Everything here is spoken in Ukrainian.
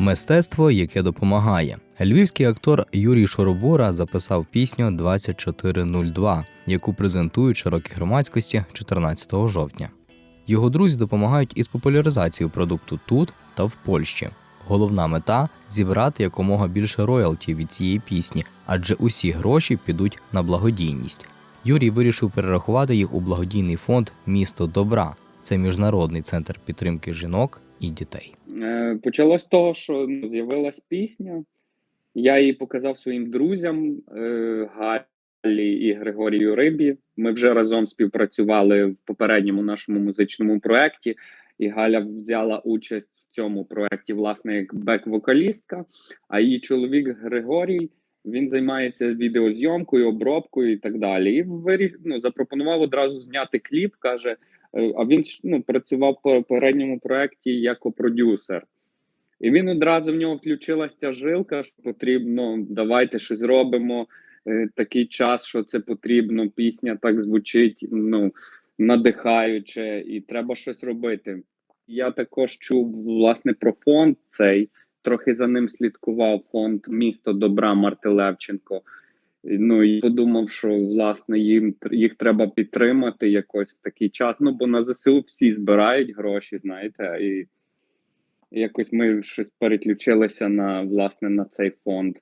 Мистецтво, яке допомагає. Львівський актор Юрій Шоробора записав пісню 2402, яку презентують широкій громадськості 14 жовтня. Його друзі допомагають із популяризацією продукту тут та в Польщі. Головна мета зібрати якомога більше роялті від цієї пісні, адже усі гроші підуть на благодійність. Юрій вирішив перерахувати їх у благодійний фонд Місто добра. Це міжнародний центр підтримки жінок і дітей. Е, Почалось з того, що ну, з'явилась пісня. Я її показав своїм друзям е, Галі і Григорію Рибі. Ми вже разом співпрацювали в попередньому нашому музичному проєкті, і Галя взяла участь в цьому проєкті, власне, як бек-вокалістка. А її чоловік Григорій він займається відеозйомкою, обробкою і так далі. І виріш, ну, запропонував одразу зняти кліп. каже. Е, А він ну, працював по попередньому проєкті як продюсер. І він одразу в нього включилася ця жилка, що потрібно, давайте щось зробимо. Е, Такий час, що це потрібно, пісня так звучить, ну, надихаюче, і треба щось робити. Я також чув власне про фонд цей, трохи за ним слідкував фонд Місто Добра Марти Левченко. Ну і подумав, що власне їм їх треба підтримати якось в такий час. Ну бо на ЗСУ всі збирають гроші, знаєте, і якось ми щось переключилися на власне на цей фонд.